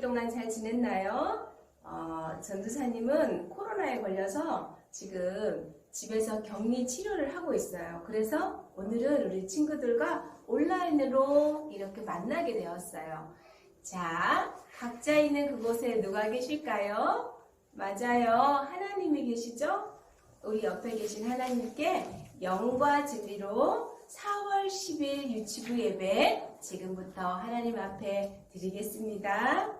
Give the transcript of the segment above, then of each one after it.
동안 잘 지냈나요? 어, 전도사님은 코로나에 걸려서 지금 집에서 격리 치료를 하고 있어요. 그래서 오늘은 우리 친구들과 온라인으로 이렇게 만나게 되었어요. 자, 각자 있는 그곳에 누가 계실까요? 맞아요. 하나님이 계시죠? 우리 옆에 계신 하나님께 영과 진리로 4월 10일 유치부 예배 지금부터 하나님 앞에 드리겠습니다.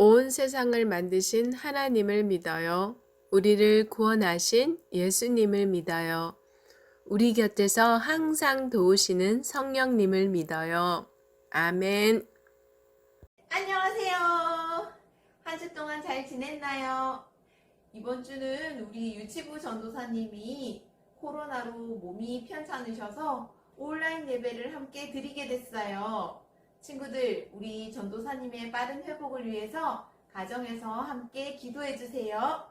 온 세상을 만드신 하나님을 믿어요. 우리를 구원하신 예수님을 믿어요. 우리 곁에서 항상 도우시는 성령님을 믿어요. 아멘. 안녕하세요. 한 주 동안 잘 지냈나요? 이번 주는 우리 유치부 전도사님이 코로나로 몸이 편찮으셔서 온라인 예배를 함께 드리게 됐어요. 친구들, 우리 전도사님의 빠른 회복을 위해서 가정에서 함께 기도해 주세요.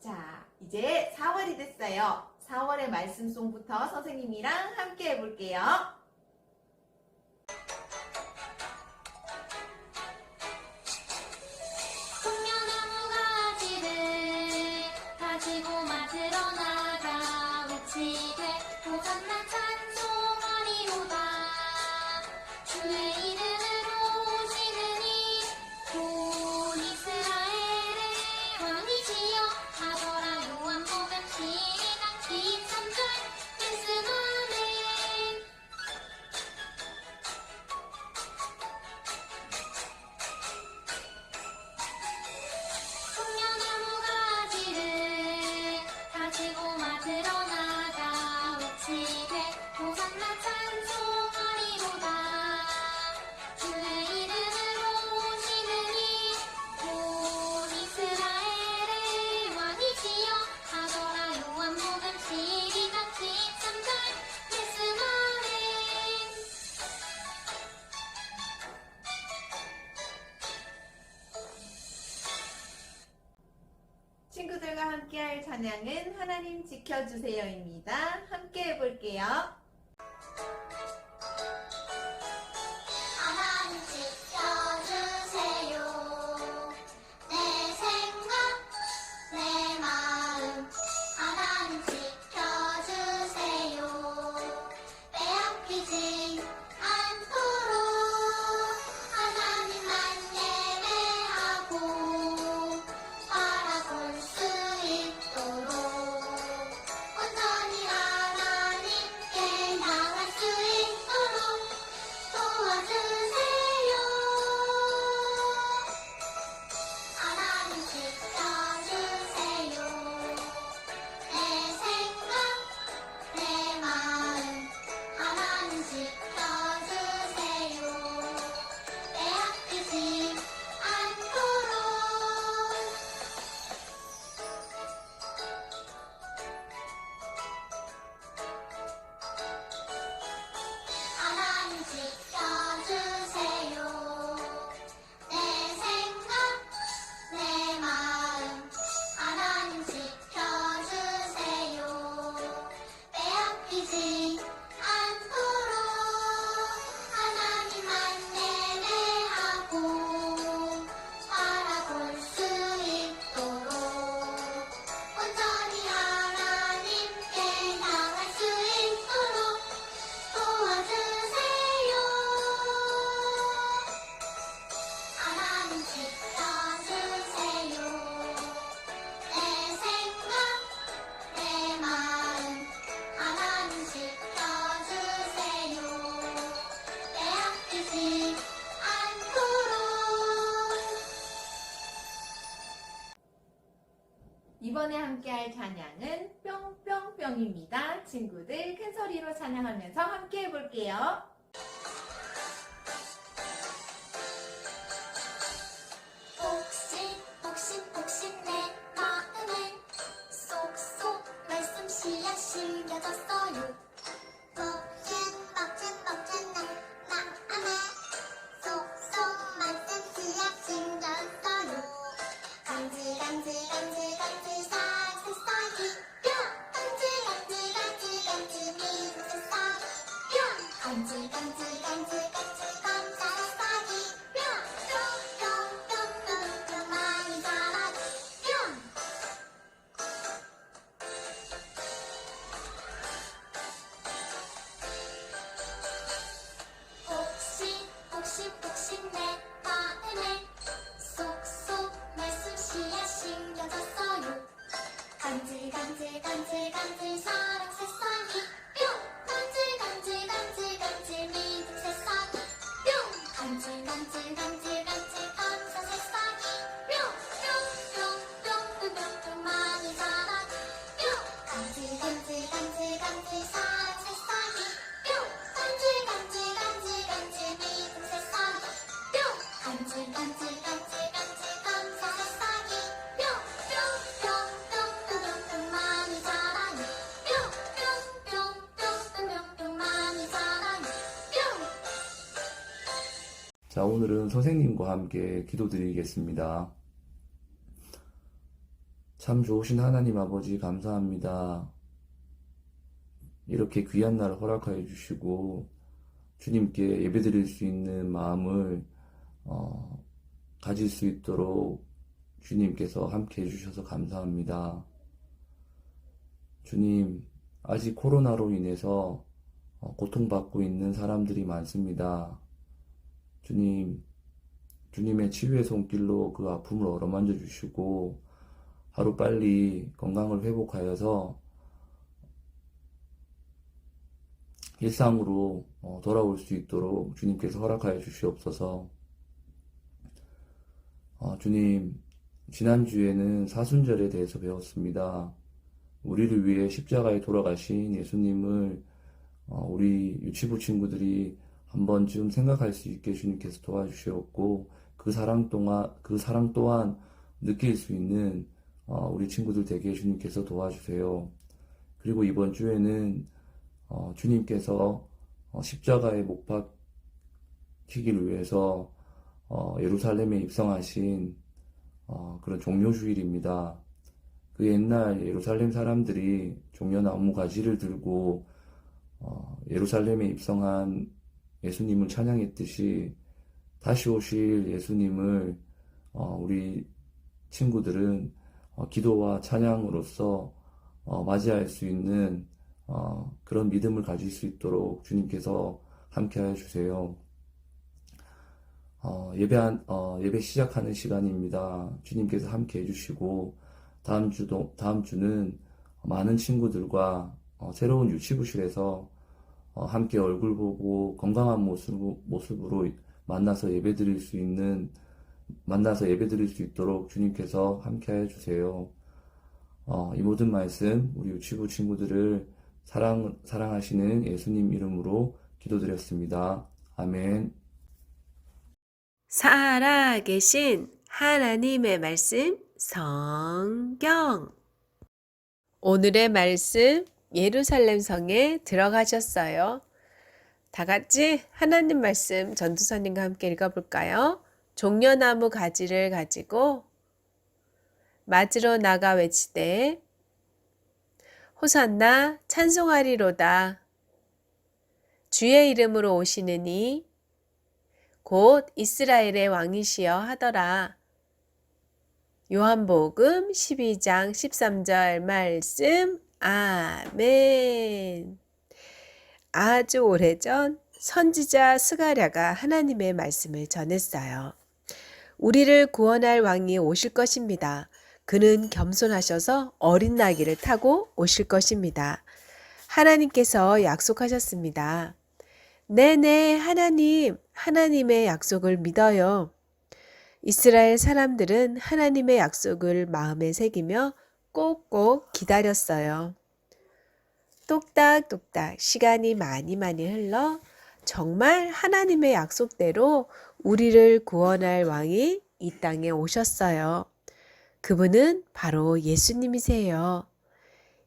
자, 이제 4월이 됐어요. 4월의 말씀송부터 선생님이랑 함께 해볼게요. 풍년나무 가지를 가지고 맞으러 나가 외치되 호산나 찬양은 하나님 지켜주세요입니다. 함께 해볼게요. 함께할 찬양은 뿅뿅뿅입니다. 친구들 큰 소리로 찬양하면서 함께 해볼게요. 자, 오늘은 선생님과 함께 기도드리겠습니다. 참 좋으신 하나님 아버지 감사합니다. 이렇게 귀한 날 허락하여 주시고 주님께 예배드릴 수 있는 마음을 어, 가질 수 있도록 주님께서 함께 해주셔서 감사합니다. 주님, 아직 코로나로 인해서 어, 고통받고 있는 사람들이 많습니다. 주님, 주님의 치유의 손길로 그 아픔을 어루만져 주시고 하루 빨리 건강을 회복하여서 일상으로 어, 돌아올 수 있도록 주님께서 허락하여 주시옵소서. 어, 주님, 지난주에는 사순절에 대해서 배웠습니다. 우리를 위해 십자가에 돌아가신 예수님을 어, 우리 유치부 친구들이 한 번쯤 생각할 수 있게 주님께서 도와주시었고 그 사랑 동안 그 사랑 또한 느낄 수 있는 어, 우리 친구들 되게 주님께서 도와주세요. 그리고 이번 주에는 어, 주님께서 어, 십자가에 못 박히기를 위해서 어, 예루살렘에 입성하신 어, 그런 종료주일입니다. 그 옛날 예루살렘 사람들이 종려나무 가지를 들고 어, 예루살렘에 입성한 예수님을 찬양했듯이 다시 오실 예수님을 어, 우리 친구들은 어, 기도와 찬양으로서 어, 맞이할 수 있는 어, 그런 믿음을 가질 수 있도록 주님께서 함께하여 주세요. 어, 예배, 어, 예배 시작하는 시간입니다. 주님께서 함께 해주시고, 다음 주도, 다음 주는 많은 친구들과 어, 새로운 유치부실에서 어, 함께 얼굴 보고 건강한 모습, 모습으로 만나서 예배 드릴 수 있는, 만나서 예배 드릴 수 있도록 주님께서 함께 해주세요. 어, 이 모든 말씀, 우리 유치부 친구들을 사랑, 사랑하시는 예수님 이름으로 기도드렸습니다. 아멘. 살아계신 하나님의 말씀 성경. 오늘의 말씀 예루살렘 성에 들어가셨어요. 다 같이 하나님 말씀 전두선님과 함께 읽어볼까요? 종려나무 가지를 가지고 맞으러 나가 외치되 호산나 찬송하리로다. 주의 이름으로 오시느니 곧 이스라엘의 왕이시여 하더라. 요한복음 12장 13절 말씀 아멘. 아주 오래전 선지자 스가랴가 하나님의 말씀을 전했어요. 우리를 구원할 왕이 오실 것입니다. 그는 겸손하셔서 어린 나귀를 타고 오실 것입니다. 하나님께서 약속하셨습니다. 네네, 하나님, 하나님의 약속을 믿어요. 이스라엘 사람들은 하나님의 약속을 마음에 새기며 꼭꼭 기다렸어요. 똑딱똑딱 시간이 많이 많이 흘러 정말 하나님의 약속대로 우리를 구원할 왕이 이 땅에 오셨어요. 그분은 바로 예수님이세요.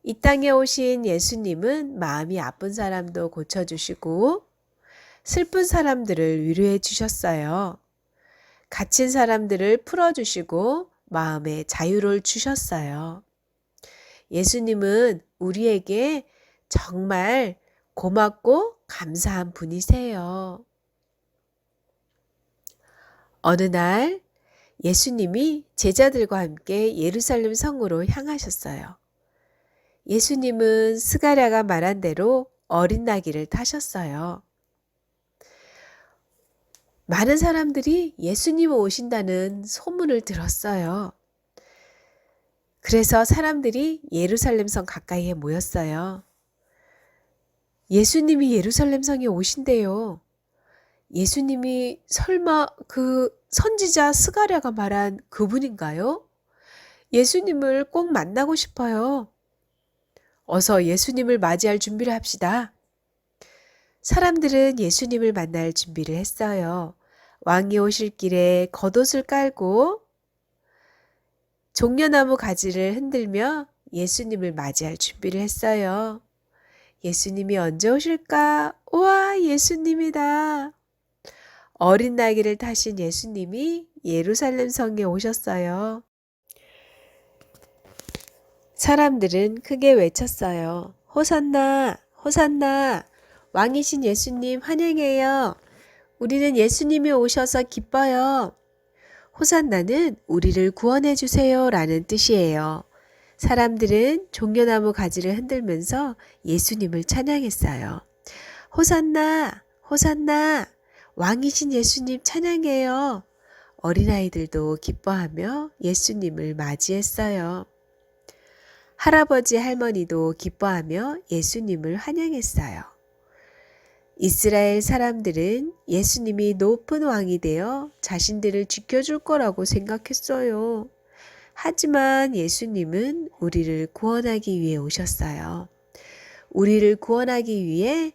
이 땅에 오신 예수님은 마음이 아픈 사람도 고쳐주시고 슬픈 사람들을 위로해 주셨어요. 갇힌 사람들을 풀어주시고 마음에 자유를 주셨어요. 예수님은 우리에게 정말 고맙고 감사한 분이세요. 어느 날 예수님이 제자들과 함께 예루살렘 성으로 향하셨어요. 예수님은 스가랴가 말한 대로 어린 나귀를 타셨어요. 많은 사람들이 예수님 오신다는 소문을 들었어요. 그래서 사람들이 예루살렘 성 가까이에 모였어요. 예수님이 예루살렘 성에 오신대요. 예수님이 설마 그 선지자 스가랴가 말한 그분인가요? 예수님을 꼭 만나고 싶어요. 어서 예수님을 맞이할 준비를 합시다. 사람들은 예수님을 만날 준비를 했어요. 왕이 오실 길에 겉옷을 깔고 종려나무 가지를 흔들며 예수님을 맞이할 준비를 했어요. 예수님이 언제 오실까? 우와, 예수님이다. 어린 나귀를 타신 예수님이 예루살렘 성에 오셨어요. 사람들은 크게 외쳤어요. 호산나, 호산나, 왕이신 예수님 환영해요. 우리는 예수님이 오셔서 기뻐요. 호산나는 우리를 구원해 주세요 라는 뜻이에요. 사람들은 종려나무 가지를 흔들면서 예수님을 찬양했어요. 호산나, 호산나, 왕이신 예수님 찬양해요. 어린아이들도 기뻐하며 예수님을 맞이했어요. 할아버지 할머니도 기뻐하며 예수님을 환영했어요. 이스라엘 사람들은 예수님이 높은 왕이 되어 자신들을 지켜줄 거라고 생각했어요. 하지만 예수님은 우리를 구원하기 위해 오셨어요. 우리를 구원하기 위해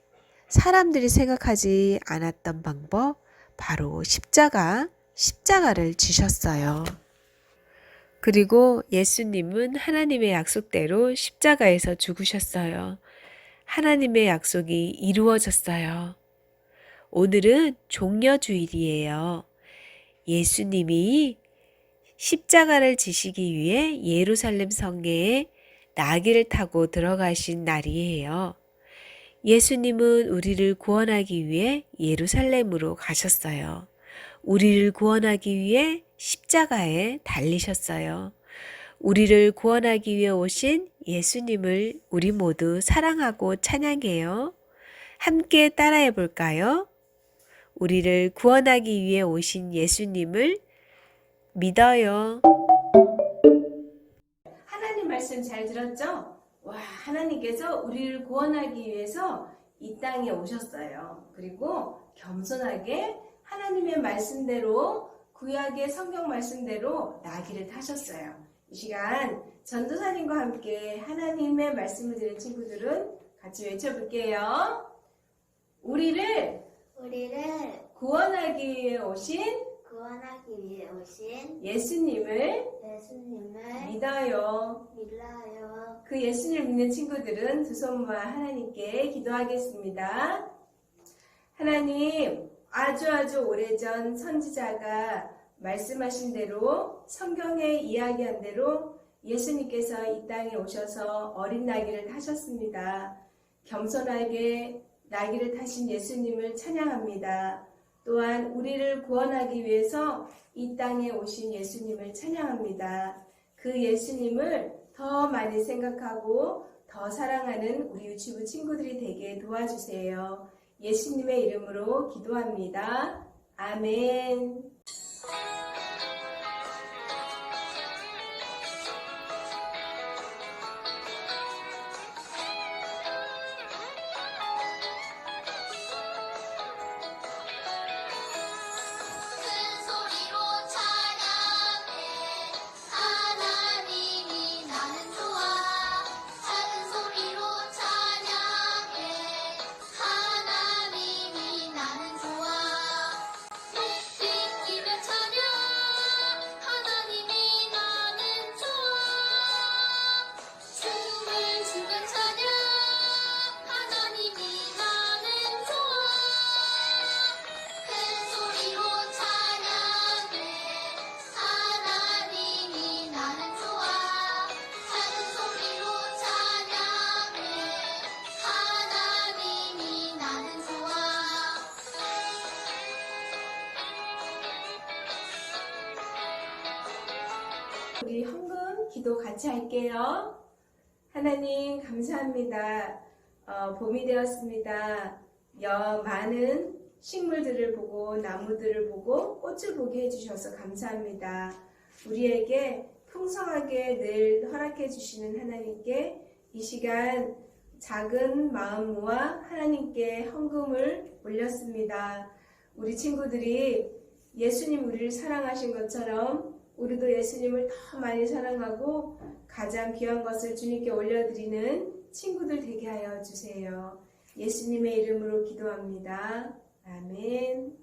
사람들이 생각하지 않았던 방법, 바로 십자가, 십자가를 지셨어요. 그리고 예수님은 하나님의 약속대로 십자가에서 죽으셨어요. 하나님의 약속이 이루어졌어요. 오늘은 종려주일이에요. 예수님이 십자가를 지시기 위해 예루살렘 성계에 나귀를 타고 들어가신 날이에요. 예수님은 우리를 구원하기 위해 예루살렘으로 가셨어요. 우리를 구원하기 위해 십자가에 달리셨어요. 우리를 구원하기 위해 오신 예수님을 우리 모두 사랑하고 찬양해요. 함께 따라해 볼까요? 우리를 구원하기 위해 오신 예수님을 믿어요. 하나님 말씀 잘 들었죠? 와, 하나님께서 우리를 구원하기 위해서 이 땅에 오셨어요. 그리고 겸손하게 하나님의 말씀대로 구약의 성경 말씀대로 나귀를 타셨어요. 이 시간 전도사님과 함께 하나님의 말씀을 들은 친구들은 같이 외쳐볼게요. 우리를 우리를 구원하기 위해 오신 구원하기 위해 오신 예수님을 예수님을 믿어요. 믿어요. 그 예수님을 믿는 친구들은 두 손만 하나님께 기도하겠습니다. 하나님, 아주 아주 오래전 선지자가 말씀하신 대로 성경에 이야기한 대로 예수님께서 이 땅에 오셔서 어린 나귀를 타셨습니다. 겸손하게 나귀를 타신 예수님을 찬양합니다. 또한 우리를 구원하기 위해서 이 땅에 오신 예수님을 찬양합니다. 그 예수님을 더 많이 생각하고 더 사랑하는 우리 유치부 친구들이 되게 도와주세요. 예수님의 이름으로 기도합니다. 아멘. 우리 헌금 기도 같이 할게요. 하나님 감사합니다. 어, 봄이 되었습니다. 여 많은 식물들을 보고 나무들을 보고 꽃을 보게 해주셔서 감사합니다. 우리에게 풍성하게 늘 허락해 주시는 하나님께 이 시간 작은 마음 모아 하나님께 헌금을 올렸습니다. 우리 친구들이 예수님 우리를 사랑하신 것처럼 우리도 예수님을 더 많이 사랑하고 가장 귀한 것을 주님께 올려드리는 친구들 되게 하여 주세요. 예수님의 이름으로 기도합니다. 아멘.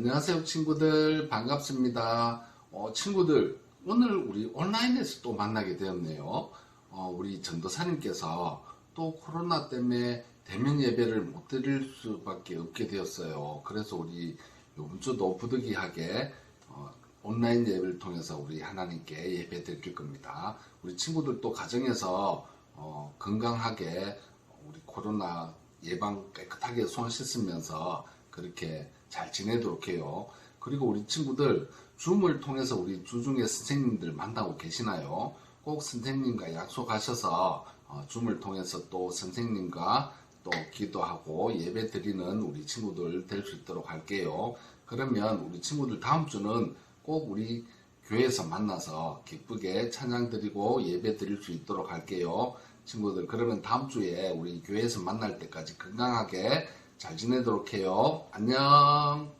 안녕하세요 친구들 반갑습니다. 어, 친구들 오늘 우리 온라인에서 또 만나게 되었네요. 어, 우리 전도사님께서 또 코로나 때문에 대면 예배를 못 드릴 수밖에 없게 되었어요. 그래서 우리 이번 주도 부득이하게 어, 온라인 예배를 통해서 우리 하나님께 예배 드릴 겁니다. 우리 친구들도 가정에서 어, 건강하게 우리 코로나 예방 깨끗하게 손 씻으면서 그렇게 잘 지내도록 해요. 그리고 우리 친구들 줌을 통해서 우리 주중에 선생님들 만나고 계시나요? 꼭 선생님과 약속하셔서 어, 줌을 통해서 또 선생님과 또 기도하고 예배 드리는 우리 친구들 될 수 있도록 할게요. 그러면 우리 친구들 다음 주는 꼭 우리 교회에서 만나서 기쁘게 찬양 드리고 예배 드릴 수 있도록 할게요. 친구들 그러면 다음 주에 우리 교회에서 만날 때까지 건강하게 잘 지내도록 해요. 안녕.